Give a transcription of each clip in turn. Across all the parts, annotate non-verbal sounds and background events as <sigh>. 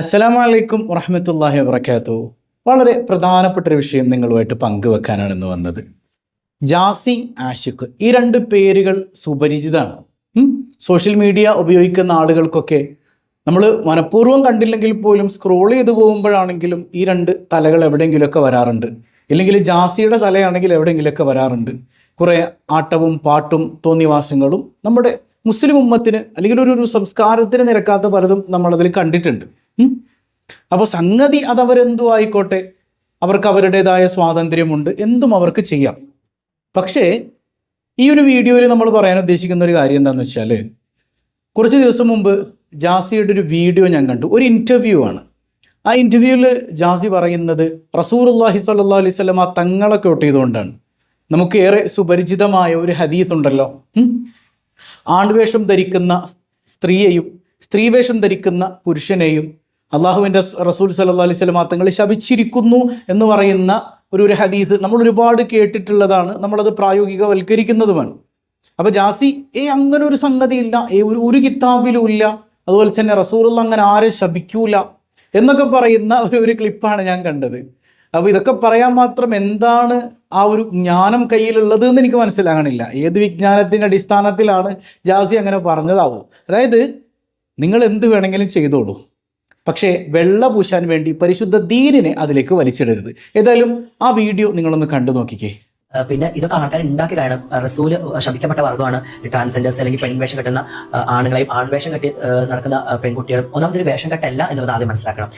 അസ്സലാമു അലൈക്കും വറഹമത്തല്ലാഹി വബർക്കാത്തു വളരെ പ്രധാനപ്പെട്ട ഒരു വിഷയം നിങ്ങളുമായിട്ട് പങ്കുവെക്കാനാണ് ഇന്ന് വന്നത്. ജാസി ആഷിഖ് ഈ രണ്ട് പേരുകൾ സുപരിചിതമാണ്. സോഷ്യൽ മീഡിയ ഉപയോഗിക്കുന്ന ആളുകൾക്കൊക്കെ നമ്മൾ മനഃപൂർവം കണ്ടില്ലെങ്കിൽ പോലും സ്ക്രോൾ ചെയ്ത് പോകുമ്പോഴാണെങ്കിലും ഈ രണ്ട് തലകൾ എവിടെയെങ്കിലുമൊക്കെ വരാറുണ്ട്. ഇല്ലെങ്കിൽ ജാസിയുടെ തലയാണെങ്കിൽ എവിടെയെങ്കിലുമൊക്കെ വരാറുണ്ട്. കുറേ ആട്ടവും പാട്ടും തോന്നിവാസങ്ങളും നമ്മുടെ മുസ്ലിം ഉമ്മത്തിന് അല്ലെങ്കിൽ ഒരു ഒരു സംസ്കാരത്തിന് നിരക്കാത്ത പലതും നമ്മളതിൽ കണ്ടിട്ടുണ്ട്. അപ്പോൾ സംഗതി അതവരെന്തു ആയിക്കോട്ടെ. അവർക്ക് അവരുടേതായ സ്വാതന്ത്ര്യമുണ്ട്. എന്തും അവർക്ക് ചെയ്യാം. പക്ഷേ ഈ ഒരു വീഡിയോയിൽ നമ്മൾ പറയാൻ ഉദ്ദേശിക്കുന്ന ഒരു കാര്യം എന്താണെന്ന് വെച്ചാൽ കുറച്ച് ദിവസം മുമ്പ് ജാസിയുടെ ഒരു വീഡിയോ ഞാൻ കണ്ടു. ഒരു ഇന്റർവ്യൂ ആണ്. ആ ഇന്റർവ്യൂവിൽ ജാസി പറയുന്നത് റസൂറുല്ലാഹി സല്ലാ അലൈഹി ആ തങ്ങളെ കോട്ട് ചെയ്തുകൊണ്ടാണ്. നമുക്ക് ഏറെ സുപരിചിതമായ ഒരു ഹദീസ് ഉണ്ടല്ലോ? ആൺവേഷം ധരിക്കുന്ന സ്ത്രീയെയും സ്ത്രീവേഷം ധരിക്കുന്ന പുരുഷനെയും അള്ളാഹുവിന്റെ റസൂൽ സല്ലാ അലൈഹി തങ്ങൾ ശപിച്ചിരിക്കുന്നു എന്ന് പറയുന്ന ഒരു ഒരു ഹദീസ് നമ്മൾ ഒരുപാട് കേട്ടിട്ടുള്ളതാണ്. നമ്മളത് പ്രായോഗികവൽക്കരിക്കുന്നതുമാണ്. അപ്പോൾ ജാസി ഏ അങ്ങനെ ഒരു സംഗതിയില്ല. ഏ ഒരു ഒരു കിതാബിലും ഇല്ല. അതുപോലെ തന്നെ റസൂലുള്ള അങ്ങനെ ആരെ ശപിക്കൂല. എന്നൊക്കെ പറയുന്ന ഒരു ഒരു ക്ലിപ്പാണ് ഞാൻ കണ്ടത്. അപ്പോൾ ഇതൊക്കെ പറയാൻ മാത്രം എന്താണ് ആ ഒരു ജ്ഞാനം കയ്യിലുള്ളത് എന്ന് എനിക്ക് മനസ്സിലാകണില്ല. ഏത് വിജ്ഞാനത്തിന്റെ അടിസ്ഥാനത്തിലാണ് ജാസി അങ്ങനെ പറഞ്ഞതാവോ? അതായത് നിങ്ങൾ എന്ത് വേണമെങ്കിലും ചെയ്തോളൂ. പക്ഷേ വെള്ള പൂശാൻ വേണ്ടി പരിശുദ്ധ ദീനിനെ അതിലേക്ക് വലിച്ചിടരുത്. ഏതായാലും ആ വീഡിയോ നിങ്ങളൊന്ന് കണ്ടു നോക്കിക്കേ. പിന്നെ ഇതൊക്കെ ആൾക്കാർ ഉണ്ടാക്കി കാരണം റസൂൽ ശപിക്കപ്പെട്ട വർഗമാണ് ട്രാൻസ്ജെൻഡേഴ്സ് അല്ലെങ്കിൽ പെൺവേഷം കെട്ടുന്ന ആണുങ്ങളെയും ആൺവേഷം കെട്ടി നടക്കുന്ന പെൺകുട്ടികളും പെൺകുട്ടികളും ഒന്നാമതൊരു വേഷം കെട്ടല്ല എന്നുള്ളത് ആദ്യം മനസ്സിലാക്കണം.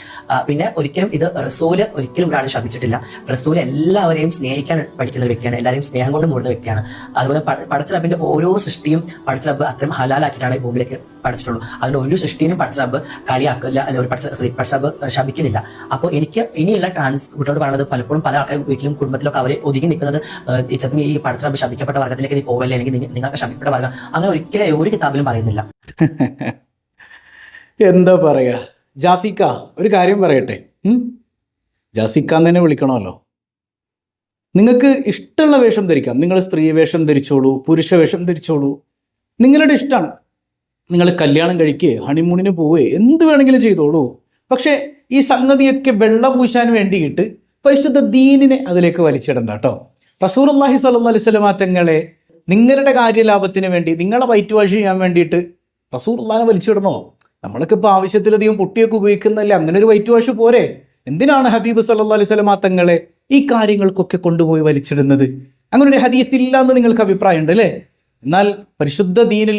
പിന്നെ ഒരിക്കലും ഇത് റസൂൽ ഒരിക്കലും ഒരാൾ ശപിച്ചിട്ടില്ല. റസൂൽ എല്ലാവരെയും സ്നേഹിക്കാൻ പഠിക്കുന്ന വ്യക്തിയാണ് എല്ലാവരെയും സ്നേഹം കൊണ്ട് മൂടുന്ന വ്യക്തിയാണ്. അതുപോലെ പട- പടച്ച ഓരോ സൃഷ്ടിയും പടച്ച റബ്ബ് അത്രയും ഹലാലാക്കിയിട്ടാണ് ഭൂമിയിലേക്ക് പഠിച്ചിട്ടുള്ളൂ. അതിന്റെ ഒരു സൃഷ്ടിനും പഠിച്ച റബ്ബ് കളിയാക്കില്ല പഠിച്ച പടച്ച റബ്ബ് ശപിക്കുന്നില്ല. അപ്പോൾ എനിക്ക് ഇനിയുള്ള ട്രാൻസ് കുട്ടിയോട് പറയുന്നത് പലപ്പോഴും പല ആൾക്കാരും വീട്ടിലും കുടുംബത്തിലൊക്കെ അവരെ ഒതുങ്ങി നിൽക്കുന്നത് ഏഹ്, ഈ പഠിച്ച റബ്ബ് ശപിക്കപ്പെട്ട വർഗത്തിലേക്ക് നീ പോവല്ലേ അല്ലെങ്കിൽ നിങ്ങ- നിങ്ങൾക്ക് ശപിക്കപ്പെട്ട വർഗം. അങ്ങനെ ഒരിക്കലും ഒരു കിതാബിലും പറയുന്നില്ല. <laughs> എന്താ പറയുക ജാസിക്ക ഒരു കാര്യം പറയട്ടെ? ജാസിക്ക തന്നെ വിളിക്കണമല്ലോ. നിങ്ങൾക്ക് ഇഷ്ടമുള്ള വേഷം ധരിക്കാം. നിങ്ങൾ സ്ത്രീ വേഷം ധരിച്ചോളൂ പുരുഷ വേഷം ധരിച്ചോളൂ. നിങ്ങളുടെ ഇഷ്ടമാണ് നിങ്ങൾ കല്യാണം കഴിക്കുക ഹണിമൂണിന് പോവേ എന്ത് വേണമെങ്കിലും ചെയ്തോളൂ. പക്ഷേ ഈ സംഗതിയൊക്കെ വെള്ള പൂശാൻ വേണ്ടിയിട്ട് പരിശുദ്ധ ദീനിനെ അതിലേക്ക് വലിച്ചിടണ്ട കേട്ടോ റസൂർല്ലാഹി സല്ലു അലൈഹി സ്വലമാ തങ്ങളെ നിങ്ങളുടെ കാര്യലാഭത്തിന് വേണ്ടി നിങ്ങളെ വൈറ്റ് വാഷ് ചെയ്യാൻ വേണ്ടിയിട്ട് റസൂർല്ലാനെ വലിച്ചിടണോ? നമ്മളൊക്കെ ഇപ്പോൾ ആവശ്യത്തിലധികം പൊട്ടിയൊക്കെ ഉപയോഗിക്കുന്നതല്ലേ അങ്ങനെ ഒരു വൈറ്റ് വാഷ് പോരെ. എന്തിനാണ് ഹബീബ് സല്ലാ അലൈഹി സ്വലമാ തങ്ങളെ ഈ കാര്യങ്ങൾക്കൊക്കെ കൊണ്ടുപോയി വലിച്ചിടുന്നത്? അങ്ങനെ ഒരു ഹദീസ് ഇല്ല എന്ന് നിങ്ങൾക്ക് അഭിപ്രായമുണ്ട് അല്ലേ? എന്നാൽ പരിശുദ്ധ ദീനിൽ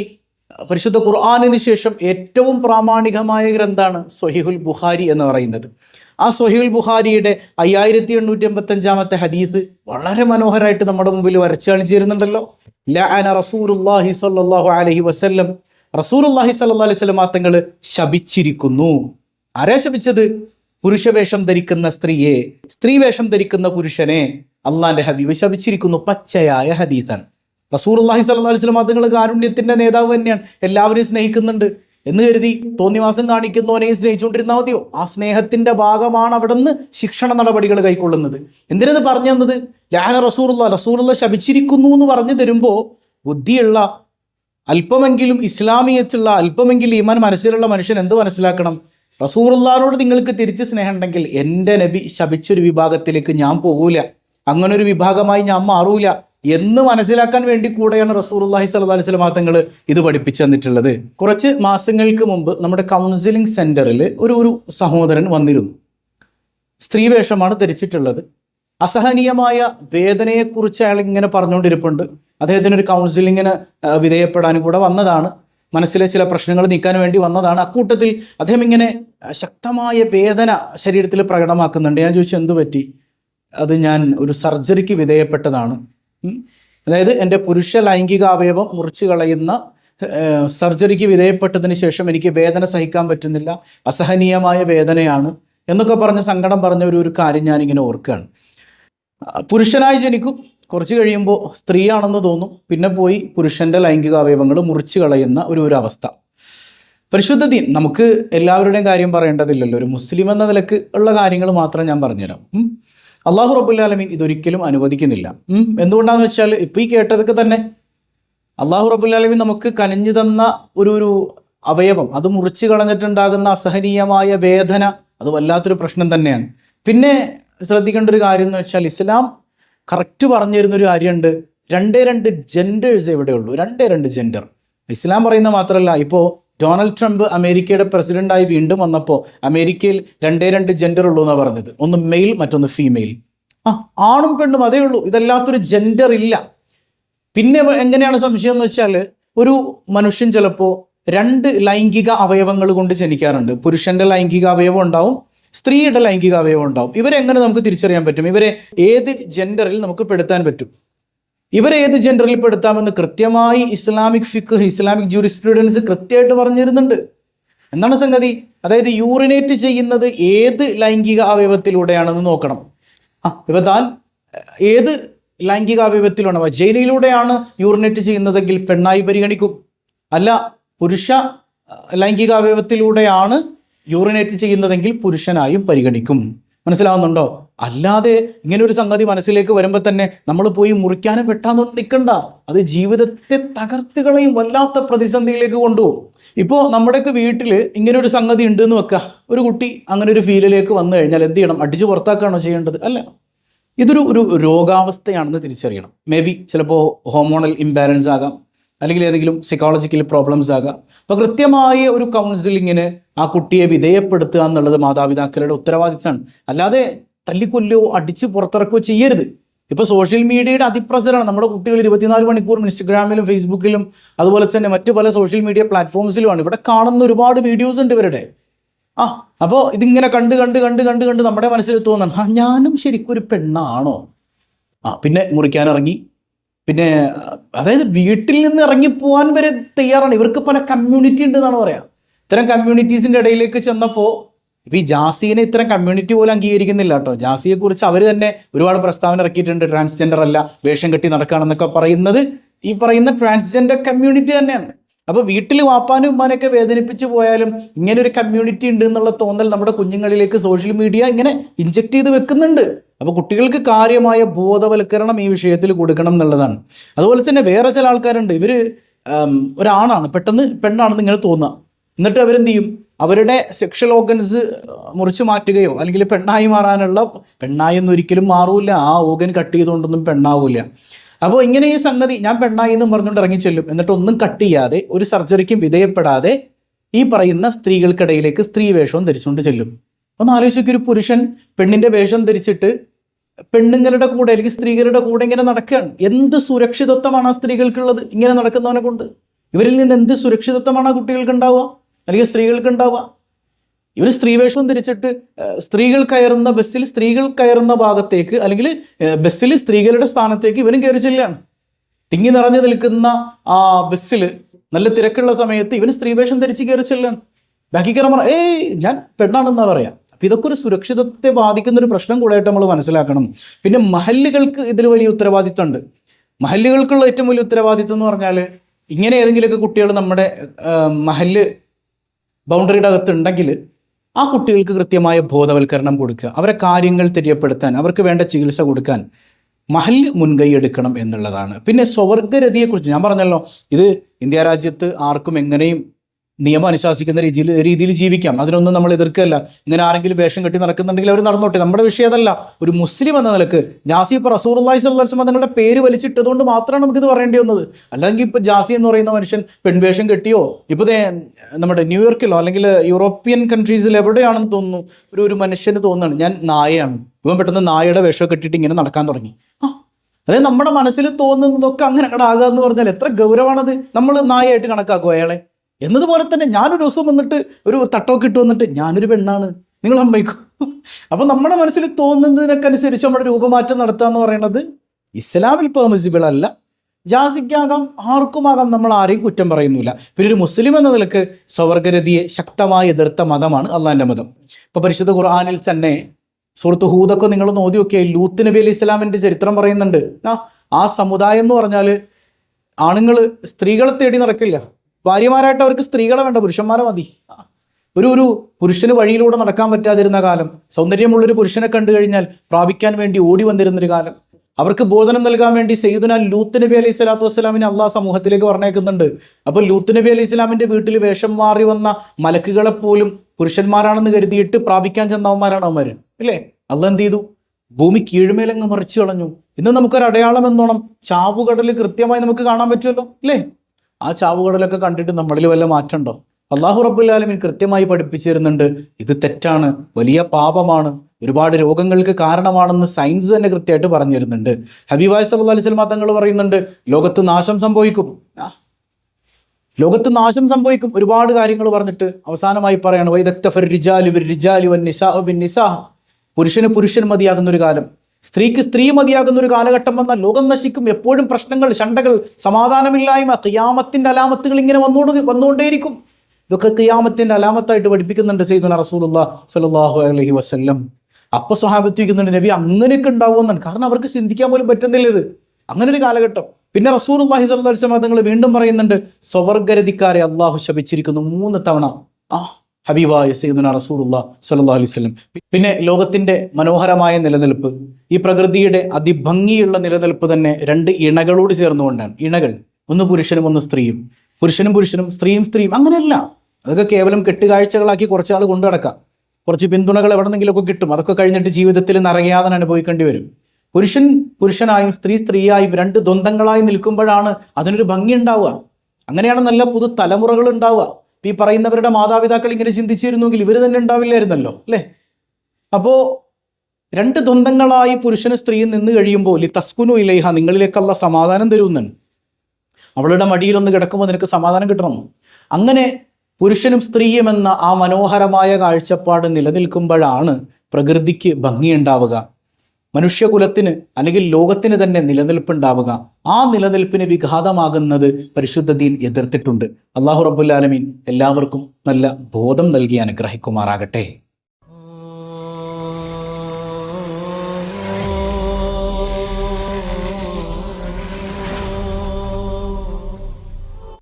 പരിശുദ്ധ ഖുർആാനിന് ശേഷം ഏറ്റവും പ്രാമാണികമായ ഗ്രന്ഥാണ് സൊഹിഹുൽ ബുഖാരി എന്ന് പറയുന്നത്. ആ സൊഹിഹുൽ ബുഖാരിയുടെ അയ്യായിരത്തി എണ്ണൂറ്റി എൺപത്തഞ്ചാമത്തെ ഹദീസ് വളരെ മനോഹരമായിട്ട് നമ്മുടെ മുമ്പിൽ വരച്ചു കാണിച്ചിരുന്നുണ്ടല്ലോ. ലഅന സ്വല്ലല്ലാഹു അലൈഹി വസല്ലം. റസൂലുള്ളാഹി സ്വല്ലല്ലാഹു അലൈഹി വസല്ലം തങ്ങൾ ശപിച്ചിരിക്കുന്നു. ആരാ ശപിച്ചത്? പുരുഷവേഷം ധരിക്കുന്ന സ്ത്രീയെ. സ്ത്രീവേഷം ധരിക്കുന്ന പുരുഷനെ അള്ളാന്റെ ഹബീബ് ശപിച്ചിരിക്കുന്നു. പച്ചയായ ഹദീസാണ്. റസൂർല്ലാഹി അള്ളാഹി അലൈഹി വസല്ലം അതുങ്ങൾ കാരുണ്യത്തിന്റെ നേതാവ് തന്നെയാണ്. എല്ലാവരെയും സ്നേഹിക്കുന്നുണ്ട്. എന്ന് കരുതി തോന്നിവാസം കാണിക്കുന്നവനെയും സ്നേഹിച്ചുകൊണ്ടിരുന്നാൽ മതിയോ? ആ സ്നേഹത്തിന്റെ ഭാഗമാണ് അവിടെ നിന്ന് ശിക്ഷണ നടപടികൾ കൈക്കൊള്ളുന്നത്. എന്തിനത് പറഞ്ഞു തന്നത്? ലാന റസൂറുള്ള റസൂറുള്ള ശപിച്ചിരിക്കുന്നു എന്ന് പറഞ്ഞു തരുമ്പോൾ ബുദ്ധിയുള്ള അല്പമെങ്കിലും ഇസ്ലാമിയത്തുള്ള അല്പമെങ്കിലും ഈമാൻ മനസ്സിലുള്ള മനുഷ്യൻ എന്ത് മനസ്സിലാക്കണം? റസൂറുള്ളാനോട് നിങ്ങൾക്ക് തിരിച്ച് സ്നേഹം ഉണ്ടെങ്കിൽ എന്റെ നബി ശപിച്ചൊരു വിഭാഗത്തിലേക്ക് ഞാൻ പോകൂല. അങ്ങനൊരു വിഭാഗമായി ഞാൻ മാറൂല. എന്ന് മനസ്സിലാക്കാൻ വേണ്ടി കൂടെയാണ് റസൂർല്ലാഹി സല്ലു അലൈഹി സ്വലം തങ്ങൾ ഇത് പഠിപ്പിച്ചു തന്നിട്ടുള്ളത്. കുറച്ച് മാസങ്ങൾക്ക് മുമ്പ് നമ്മുടെ കൗൺസിലിംഗ് സെന്ററിൽ ഒരു ഒരു സഹോദരൻ വന്നിരുന്നു. സ്ത്രീ വേഷമാണ് ധരിച്ചിട്ടുള്ളത്. അസഹനീയമായ വേദനയെക്കുറിച്ച് അയാൾ ഇങ്ങനെ പറഞ്ഞുകൊണ്ടിരിപ്പുണ്ട്. അദ്ദേഹത്തിന് ഒരു കൗൺസിലിങ്ങിന് വിധേയപ്പെടാനും കൂടെ വന്നതാണ്. മനസ്സിലെ ചില പ്രശ്നങ്ങൾ നീക്കാൻ വേണ്ടി വന്നതാണ്. അക്കൂട്ടത്തിൽ അദ്ദേഹം ഇങ്ങനെ ശക്തമായ വേദന ശരീരത്തിൽ പ്രകടമാക്കുന്നുണ്ട്. ഞാൻ ചോദിച്ചു എന്തു പറ്റി? അത് ഞാൻ ഒരു സർജറിക്ക് വിധേയപ്പെട്ടതാണ്. അതായത് എന്റെ പുരുഷ ലൈംഗിക അവയവം മുറിച്ചു കളയുന്ന സർജറിക്ക് വിധേയപ്പെട്ടതിന് ശേഷം എനിക്ക് വേദന സഹിക്കാൻ പറ്റുന്നില്ല അസഹനീയമായ വേദനയാണ് എന്നൊക്കെ പറഞ്ഞ് സങ്കടം പറഞ്ഞ ഒരു ഒരു കാര്യം ഞാനിങ്ങനെ ഓർക്കുകയാണ്. പുരുഷനായി ജനിക്കും കുറച്ച് കഴിയുമ്പോൾ സ്ത്രീയാണെന്ന് തോന്നും പിന്നെ പോയി പുരുഷന്റെ ലൈംഗിക അവയവങ്ങൾ മുറിച്ചു കളയുന്ന ഒരു ഒരു അവസ്ഥ. പരിശുദ്ധ ദീൻ നമുക്ക് എല്ലാവരുടെയും കാര്യം പറയേണ്ടതില്ലല്ലോ. ഒരു മുസ്ലിം എന്ന നിലയ്ക്ക് ഉള്ള കാര്യങ്ങൾ മാത്രം ഞാൻ പറഞ്ഞുതരാം. അള്ളാഹു റബുല്ലാലമീൻ ഇതൊരിക്കലും അനുവദിക്കുന്നില്ല. എന്തുകൊണ്ടാണെന്ന് വെച്ചാൽ ഇപ്പോൾ ഈ കേട്ടതൊക്കെ തന്നെ. അള്ളാഹു റബുല്ലാലമീൻ നമുക്ക് കനിഞ്ഞു തന്ന ഒരു ഒരു അവയവം അത് മുറിച്ച് കളഞ്ഞിട്ടുണ്ടാകുന്ന അസഹനീയമായ വേദന അത് വല്ലാത്തൊരു പ്രശ്നം തന്നെയാണ്. പിന്നെ ശ്രദ്ധിക്കേണ്ട ഒരു കാര്യം എന്ന് വെച്ചാൽ ഇസ്ലാം കറക്റ്റ് പറഞ്ഞു തരുന്നൊരു കാര്യമുണ്ട് രണ്ടേ രണ്ട് ജെൻഡേഴ്സ് എവിടെയുള്ളൂ? രണ്ടേ രണ്ട് ജെൻഡർ ഇസ്ലാം പറയുന്ന മാത്രമല്ല ഇപ്പോൾ ഡൊണാൾഡ് ട്രംപ് അമേരിക്കയുടെ പ്രസിഡന്റായി വീണ്ടും വന്നപ്പോൾ അമേരിക്കയിൽ രണ്ടേ രണ്ട് ജെൻഡർ ഉള്ളൂ എന്നാണ് പറഞ്ഞത്. ഒന്ന് മെയിൽ മറ്റൊന്ന് ഫീമെയിൽ. ആ ആണും പെണ്ണും അതേ ഉള്ളൂ. ഇതല്ലാത്തൊരു ജെൻഡർ ഇല്ല. പിന്നെ എങ്ങനെയാണ് സംശയം എന്ന് വെച്ചാൽ ഒരു മനുഷ്യൻ ചിലപ്പോൾ രണ്ട് ലൈംഗിക അവയവങ്ങൾ കൊണ്ട് ജനിക്കാറുണ്ട്. പുരുഷന്റെ ലൈംഗിക അവയവം ഉണ്ടാവും സ്ത്രീയുടെ ലൈംഗിക അവയവം ഉണ്ടാവും. ഇവരെങ്ങനെ നമുക്ക് തിരിച്ചറിയാൻ പറ്റും? ഇവരെ ഏത് ജെൻഡറിൽ നമുക്ക് പെടുത്താൻ പറ്റും? ഇവരെ ഏത് ജെൻഡറിൽ പെടുത്താമെന്ന് കൃത്യമായി ഇസ്ലാമിക് ഫിക്ക് ഇസ്ലാമിക് ജൂറിസ്പ്രുഡൻസ് കൃത്യമായിട്ട് പറഞ്ഞിരുന്നുണ്ട്. എന്താണ് സംഗതി? അതായത് യൂറിനേറ്റ് ചെയ്യുന്നത് ഏത് ലൈംഗിക അവയവത്തിലൂടെയാണെന്ന് നോക്കണം. ആ ഇപ്പൊ താൻ ഏത് ലൈംഗിക അവയവത്തിലാണ്? വജൈനയിലൂടെയാണ് യൂറിനേറ്റ് ചെയ്യുന്നതെങ്കിൽ പെണ്ണായി പരിഗണിക്കും. അല്ല പുരുഷ ലൈംഗിക അവയവത്തിലൂടെയാണ് യൂറിനേറ്റ് ചെയ്യുന്നതെങ്കിൽ പുരുഷനായും പരിഗണിക്കും. മനസ്സിലാവുന്നുണ്ടോ? അല്ലാതെ ഇങ്ങനെ ഒരു സംഗതി മനസ്സിലേക്ക് വരുമ്പോൾ തന്നെ നമ്മൾ പോയി മുറിക്കാനും വെട്ടാനൊന്നും നിൽക്കണ്ട അത് ജീവിതത്തെ തകർത്ത് കളയും വല്ലാത്ത പ്രതിസന്ധിയിലേക്ക് കൊണ്ടുപോകും. ഇപ്പോൾ നമ്മുടെയൊക്കെ വീട്ടിൽ ഇങ്ങനൊരു സംഗതി ഉണ്ട് എന്ന് വെക്കുക ഒരു കുട്ടി അങ്ങനെ ഒരു ഫീലിലേക്ക് വന്നു കഴിഞ്ഞാൽ എന്ത് ചെയ്യണം? അടിച്ച് പുറത്താക്കുകയാണോ ചെയ്യേണ്ടത്? അല്ല. ഇതൊരു ഒരു രോഗാവസ്ഥയാണെന്ന് തിരിച്ചറിയണം. മേ ബി ചിലപ്പോൾ ഹോർമോണൽ ഇംബാലൻസ് ആകാം. അല്ലെങ്കിൽ ഏതെങ്കിലും സൈക്കോളജിക്കൽ പ്രോബ്ലംസ് ആകാം. അപ്പോൾ കൃത്യമായ ഒരു കൗൺസിലിങ്ങിന് ആ കുട്ടിയെ വിധേയപ്പെടുത്തുക എന്നുള്ളത് മാതാപിതാക്കളുടെ ഉത്തരവാദിത്തമാണ്. അല്ലാതെ തല്ലിക്കൊല്ലോ അടിച്ച് പുറത്തിറക്കുകയോ ചെയ്യരുത്. ഇപ്പോൾ സോഷ്യൽ മീഡിയയുടെ അതിപ്രസരമാണ് നമ്മുടെ കുട്ടികൾ ഇരുപത്തിനാല് മണിക്കൂറും ഇൻസ്റ്റഗ്രാമിലും ഫേസ്ബുക്കിലും അതുപോലെ തന്നെ മറ്റു പല സോഷ്യൽ മീഡിയ പ്ലാറ്റ്ഫോംസിലുമാണ് ഇവിടെ കാണുന്ന ഒരുപാട് വീഡിയോസ് ഉണ്ട് ഇവരുടെ. ആ അപ്പോൾ ഇതിങ്ങനെ കണ്ട് കണ്ട് കണ്ട് കണ്ട് കണ്ട് നമ്മുടെ മനസ്സിൽ തോന്നണം ആ ഞാനും ശരിക്കും ഒരു പെണ്ണാണോ? ആ പിന്നെ മുറിക്കാനിറങ്ങി പിന്നെ അതായത് വീട്ടിൽ നിന്ന് ഇറങ്ങി ഇറങ്ങിപ്പോവാൻ വരെ തയ്യാറാണ്. ഇവർക്ക് പല കമ്മ്യൂണിറ്റി ഉണ്ട് എന്നാണ് പറയാം. ഇത്തരം കമ്മ്യൂണിറ്റീസിന്റെ ഇടയിലേക്ക് ചെന്നപ്പോൾ ഇപ്പോൾ ഈ ജാസിനെ ഇത്തരം കമ്മ്യൂണിറ്റി പോലും അംഗീകരിക്കുന്നില്ല കേട്ടോ. ജാസിയെക്കുറിച്ച് അവർ തന്നെ ഒരുപാട് പ്രസ്താവന ഇറക്കിയിട്ടുണ്ട്. ട്രാൻസ്ജെൻഡർ അല്ല വേഷം കെട്ടി നടക്കുകയാണെന്നൊക്കെ പറയുന്നത് ഈ പറയുന്ന ട്രാൻസ്ജെൻഡർ കമ്മ്യൂണിറ്റി തന്നെയാണ്. അപ്പോൾ വീട്ടിൽ വാപ്പാനും ഉമ്മാനൊക്കെ വേദനിപ്പിച്ച് പോയാലും ഇങ്ങനെ ഒരു കമ്മ്യൂണിറ്റി ഉണ്ട് എന്നുള്ള തോന്നൽ നമ്മുടെ കുഞ്ഞുങ്ങളിലേക്ക് സോഷ്യൽ മീഡിയ ഇങ്ങനെ ഇഞ്ചെക്ട് ചെയ്ത് വെക്കുന്നുണ്ട്. അപ്പോൾ കുട്ടികൾക്ക് കാര്യമായ ബോധവൽക്കരണം ഈ വിഷയത്തിൽ കൊടുക്കണം എന്നുള്ളതാണ്. അതുപോലെ തന്നെ വേറെ ചില ആൾക്കാരുണ്ട്. ഇവർ ഒരാണാണ്. പെട്ടെന്ന് പെണ്ണാണെന്ന് ഇങ്ങനെ തോന്നുക എന്നിട്ട് അവരെന്ത് ചെയ്യും? അവരുടെ സെക്ഷൽ ഓർഗൻസ് മുറിച്ച് മാറ്റുകയോ അല്ലെങ്കിൽ പെണ്ണായി മാറാനുള്ള പെണ്ണായി ഒന്നും ഒരിക്കലും മാറൂല ആ ഓർഗൻ കട്ട് ചെയ്തുകൊണ്ടൊന്നും പെണ്ണാവൂല അപ്പോൾ ഇങ്ങനെ ഈ സംഗതി ഞാൻ പെണ്ണായി എന്നും പറഞ്ഞുകൊണ്ട് ഇറങ്ങിച്ചെല്ലും. എന്നിട്ട് ഒന്നും കട്ട് ചെയ്യാതെ ഒരു സർജറിക്കും വിധേയപ്പെടാതെ ഈ പറയുന്ന സ്ത്രീകൾക്കിടയിലേക്ക് സ്ത്രീ വേഷവും ധരിച്ചുകൊണ്ട് ചെല്ലും. ഒന്ന് ആലോചിച്ച് ഒരു പുരുഷൻ പെണ്ണിന്റെ വേഷം ധരിച്ചിട്ട് പെണ്ണുങ്ങളുടെ കൂടെ അല്ലെങ്കിൽ സ്ത്രീകളുടെ കൂടെ ഇങ്ങനെ നടക്കുകയാണ്. എന്ത് സുരക്ഷിതത്വമാണ് ആ സ്ത്രീകൾക്കുള്ളത്? ഇങ്ങനെ നടക്കുന്നവനെ കൊണ്ട്. ഇവരിൽ നിന്ന് എന്ത് സുരക്ഷിതത്വമാണ് ആ കുട്ടികൾക്ക് ഉണ്ടാവുക? അല്ലെങ്കിൽ സ്ത്രീകൾക്ക് ഉണ്ടാവുക? ഇവർ സ്ത്രീവേഷം ധരിച്ചിട്ട് സ്ത്രീകൾ കയറുന്ന ബസ്സിൽ സ്ത്രീകൾ കയറുന്ന ഭാഗത്തേക്ക് അല്ലെങ്കിൽ ബസ്സിൽ സ്ത്രീകളുടെ സ്ഥാനത്തേക്ക് ഇവരും കയറി ചെല്ലുകയാണ്. തിങ്ങി നിറഞ്ഞു നിൽക്കുന്ന ആ ബസ്സിൽ നല്ല തിരക്കുള്ള സമയത്ത് ഇവന് സ്ത്രീവേഷം ധരിച്ച് കയറി ചെല്ലുകയാണ്. ബാക്കി കയറാൻ പറ ഏയ് ഞാൻ പെണ്ണാണെന്നാ പറയാം. അപ്പം ഇതൊക്കെ ഒരു സുരക്ഷിതത്തെ ബാധിക്കുന്ന ഒരു പ്രശ്നം കൂടെയായിട്ട് നമ്മൾ മനസ്സിലാക്കണം. പിന്നെ മഹല്ലുകൾക്ക് ഇതിൽ വലിയ ഉത്തരവാദിത്തമുണ്ട്. മഹല്ലുകൾക്കുള്ള ഏറ്റവും വലിയ ഉത്തരവാദിത്തം എന്ന് പറഞ്ഞാൽ ഇങ്ങനെ ഏതെങ്കിലുമൊക്കെ കുട്ടികൾ നമ്മുടെ മഹല്ല് ബൗണ്ടറിയുടെ അകത്തുണ്ടെങ്കിൽ ആ കുട്ടികൾക്ക് കൃത്യമായ ബോധവൽക്കരണം കൊടുക്കുക. അവരെ കാര്യങ്ങൾ തെര്യപ്പെടുത്താൻ അവർക്ക് വേണ്ട ചികിത്സ കൊടുക്കാൻ മഹല്ല് മുൻകൈ എടുക്കണം എന്നുള്ളതാണ്. പിന്നെ സ്വവർഗരതിയെക്കുറിച്ച് ഞാൻ പറഞ്ഞല്ലോ ഇത് ഇന്ത്യ രാജ്യത്ത് ആർക്കും എങ്ങനെയും നിയമം അനുശാസിക്കുന്ന രീതിയിൽ രീതിയിൽ ജീവിക്കാം. അതിനൊന്നും നമ്മൾ എതിർക്കല്ല ഇങ്ങനെ ആരെങ്കിലും വേഷം കെട്ടി നടക്കുന്നുണ്ടെങ്കിൽ അവർ നടന്നോട്ടെ. നമ്മുടെ വിഷയം അതല്ല. ഒരു മുസ്ലിം എന്ന നിലയ്ക്ക് ജാസി ഇപ്പോൾ റസൂർ അള്ളാഹി സ്വല്ലം തങ്ങളുടെ പേര് വലിച്ചിട്ടതുകൊണ്ട് മാത്രമാണ് നമുക്കിത് പറയേണ്ടി വന്നത്. അല്ലെങ്കിൽ ഇപ്പോൾ ജാസി എന്ന് പറയുന്ന മനുഷ്യൻ പെൺവേഷം കെട്ടിയോ? ഇപ്പോൾ നമ്മുടെ ന്യൂയോർക്കിലോ അല്ലെങ്കിൽ യൂറോപ്യൻ കൺട്രീസിൽ എവിടെയാണെന്ന് തോന്നുന്നു ഒരു ഒരു മനുഷ്യന് തോന്നുകയാണ്. ഞാൻ നായയാണ്. ഇവൻ പെട്ടെന്ന് നായയുടെ വേഷം കെട്ടിയിട്ട് ഇങ്ങനെ നടക്കാൻ തുടങ്ങി. അതായത് നമ്മുടെ മനസ്സിൽ തോന്നുന്നതൊക്കെ അങ്ങനെ അങ്ങോട്ടാകുക എന്ന് പറഞ്ഞാൽ എത്ര ഗൗരവമാണത് നമ്മൾ നായയായിട്ട് കണക്കാക്കുക അയാളെ? എന്നതുപോലെ തന്നെ ഞാനൊരു ദിവസം വന്നിട്ട് ഒരു തട്ടമൊക്കെ ഇട്ട് വന്നിട്ട് ഞാനൊരു പെണ്ണാണ്. നിങ്ങൾ അമ്മയ്ക്കും? അപ്പോൾ നമ്മുടെ മനസ്സിൽ തോന്നുന്നതിനൊക്കെ അനുസരിച്ച് നമ്മുടെ രൂപമാറ്റം നടത്തുക എന്ന് പറയുന്നത് ഇസ്ലാമിൽ പെർമിസിബിൾ അല്ല. ജാസിക്കാകാം ആർക്കുമാകാം നമ്മൾ ആരെയും കുറ്റം പറയുന്നില്ല. പിന്നെ ഒരു മുസ്ലിം എന്ന നിലയ്ക്ക് സ്വവർഗരതിയെ ശക്തമായി എതിർത്ത മതമാണ് അള്ളാഹിന്റെ മതം. ഇപ്പോൾ പരിശുദ്ധ ഖുർആാനിൽ തന്നെ സുഹൃത്ത് ഹൂദൊക്കെ നിങ്ങൾ നോതി നോക്കിയാൽ ലൂത്ത് നബി അലി ഇസ്ലാമിന്റെ ചരിത്രം പറയുന്നുണ്ട്. ആ ആ സമുദായം എന്ന് പറഞ്ഞാൽ ആണുങ്ങൾ സ്ത്രീകളെ തേടി നടക്കില്ല. ഭാര്യമാരായിട്ട് അവർക്ക് സ്ത്രീകളെ വേണ്ട പുരുഷന്മാരെ മതി. ഒരു ഒരു പുരുഷന് വഴിയിലൂടെ നടക്കാൻ പറ്റാതിരുന്ന കാലം സൗന്ദര്യമുള്ളൊരു പുരുഷനെ കണ്ടു കഴിഞ്ഞാൽ പ്രാപിക്കാൻ വേണ്ടി ഓടി വന്നിരുന്നൊരു കാലം. അവർക്ക് ബോധനം നൽകാൻ വേണ്ടി സയ്യിദുന ലൂത്ത് നബി അലൈഹി സ്വലാത്തു വസ്സലാമിനെ അള്ളാഹ് സമൂഹത്തിലേക്ക് പറഞ്ഞേക്കുന്നുണ്ട് അപ്പോൾ ലൂത്ത് നബി അലൈഹി സ്വലാമിന്റെ വീട്ടിൽ വേഷം മാറി വന്ന മലക്കുകളെ പോലും പുരുഷന്മാരാണെന്ന് കരുതിയിട്ട് പ്രാപിക്കാൻ ചെന്നവന്മാരാണ് അവന്മാർ ഇല്ലേ അള്ളാഹ് എന്ത് ചെയ്തു? ഭൂമി കീഴ്മേലങ്ങ് മറിച്ചു കളഞ്ഞു. ഇന്ന് നമുക്കൊരു അടയാളം എന്നോണം ചാവുകടൽ കൃത്യമായി നമുക്ക് കാണാൻ പറ്റുമല്ലോ. ഇല്ലേ ആ ചാവുകടലൊക്കെ കണ്ടിട്ട് നമ്മളിൽ വല്ല മാറ്റമുണ്ടോ? അള്ളാഹു റബ്ബുല്ലാലമിൻ കൃത്യമായി പഠിപ്പിച്ചു തരുന്നുണ്ട് ഇത് തെറ്റാണ് വലിയ പാപമാണ് ഒരുപാട് രോഗങ്ങൾക്ക് കാരണമാണെന്ന് സയൻസ് തന്നെ കൃത്യമായിട്ട് പറഞ്ഞു തരുന്നുണ്ട് ഹബീബായ് സല്ലു അലൈഹി തങ്ങൾ പറയുന്നുണ്ട് ലോകത്ത് നാശം സംഭവിക്കും. ലോകത്ത് നാശം സംഭവിക്കും ഒരുപാട് കാര്യങ്ങൾ പറഞ്ഞിട്ട് അവസാനമായി പറയാണ് വൈദക്തഫർ റിജാലു ബിർ റിജാലി വൻ നിസാ ബിൻ നിസാ. പുരുഷന് പുരുഷൻ മതിയാകുന്ന ഒരു കാലം. സ്ത്രീക്ക് സ്ത്രീ മതിയാകുന്ന ഒരു കാലഘട്ടം വന്നാൽ ലോകം നശിക്കും. എപ്പോഴും പ്രശ്നങ്ങൾ ശണ്ടകൾ സമാധാനമില്ലായ്മ കിയാമത്തിന്റെ അലാമത്തുകൾ ഇങ്ങനെ വന്നുകൊണ്ട് വന്നുകൊണ്ടേയിരിക്കും. ഇതൊക്കെ കിയാമത്തിന്റെ അലാമത്തായിട്ട് പഠിപ്പിക്കുന്നുണ്ട് സയ്യിദുന റസൂലുള്ളാ സ്വല്ലല്ലാഹു അലഹി വസ്ല്ലം. അപ്പൊ സ്വഹാബത്തിക്കുന്നുണ്ട് നബി അങ്ങനെയൊക്കെ ഉണ്ടാവുമെന്നാണ് കാരണം അവർക്ക് ചിന്തിക്കാൻ പോലും പറ്റുന്നില്ല ഇത്. അങ്ങനെ ഒരു കാലഘട്ടം. പിന്നെ റസൂർ അള്ളാഹി വസല്ലം തങ്ങൾ വീണ്ടും പറയുന്നുണ്ട് സ്വവർഗരതിക്കാരെ അള്ളാഹു ശപിച്ചിരിക്കുന്നു മൂന്ന് തവണ. ആ ഹബീബായ സയ്യിദുന റസൂലുള്ളാ സല്ലാ അലൈഹി പിന്നെ ലോകത്തിന്റെ മനോഹരമായ നിലനിൽപ്പ് ഈ പ്രകൃതിയുടെ അതിഭംഗിയുള്ള നിലനിൽപ്പ് തന്നെ രണ്ട് ഇണകളോട് ചേർന്നുകൊണ്ടാണ്. ഇണകൾ ഒന്ന് പുരുഷനും ഒന്ന് സ്ത്രീയും. പുരുഷനും പുരുഷനും സ്ത്രീയും സ്ത്രീയും അങ്ങനെയല്ല. അതൊക്കെ കേവലം കെട്ടുകാഴ്ചകളാക്കി കുറച്ചാൾ കൊണ്ടു നടക്കാം. കുറച്ച് പിന്തുണകൾ എവിടെന്നെങ്കിലുമൊക്കെ കിട്ടും. അതൊക്കെ കഴിഞ്ഞിട്ട് ജീവിതത്തിൽ നിറയാതെ അനുഭവിക്കേണ്ടി വരും. പുരുഷൻ പുരുഷനായും സ്ത്രീ സ്ത്രീയായും രണ്ട് ദ്വന്ദ്ങ്ങളായി നിൽക്കുമ്പോഴാണ് അതിനൊരു ഭംഗി ഉണ്ടാവുക. അങ്ങനെയാണ് നല്ല പുതു തലമുറകൾ ഉണ്ടാവുക. ഈ പറയുന്നവരുടെ മാതാപിതാക്കൾ ഇങ്ങനെ ചിന്തിച്ചിരുന്നുവെങ്കിൽ ഇവർ തന്നെ ഉണ്ടാവില്ലായിരുന്നല്ലോ അല്ലേ? അപ്പോൾ രണ്ട് ദ്വന്ദ്ങ്ങളായി പുരുഷനും സ്ത്രീയും നിന്ന് കഴിയുമ്പോൾ ലി തസ്കുനു ഇലൈഹ നിങ്ങളിലേക്കല്ല സമാധാനം തരുമെന്നാണ്. അവളുടെ മടിയിലൊന്ന് കിടക്കുമ്പോൾ നിനക്ക് സമാധാനം കിട്ടണം. അങ്ങനെ പുരുഷനും സ്ത്രീയും എന്ന ആ മനോഹരമായ കാഴ്ചപ്പാട് നിലനിൽക്കുമ്പോഴാണ് പ്രകൃതിക്ക് ഭംഗിയുണ്ടാവുക. മനുഷ്യകുലത്തിന് അല്ലെങ്കിൽ ലോകത്തിന് തന്നെ നിലനിൽപ്പുണ്ടാവുക. ആ നിലനിൽപ്പിന് വിഘാതമാകുന്നത് പരിശുദ്ധ ദീൻ എതിർത്തിട്ടുണ്ട്. അള്ളാഹു റബ്ബുല്ലാലമീൻ എല്ലാവർക്കും നല്ല ബോധം നൽകി അനുഗ്രഹിക്കുമാറാകട്ടെ.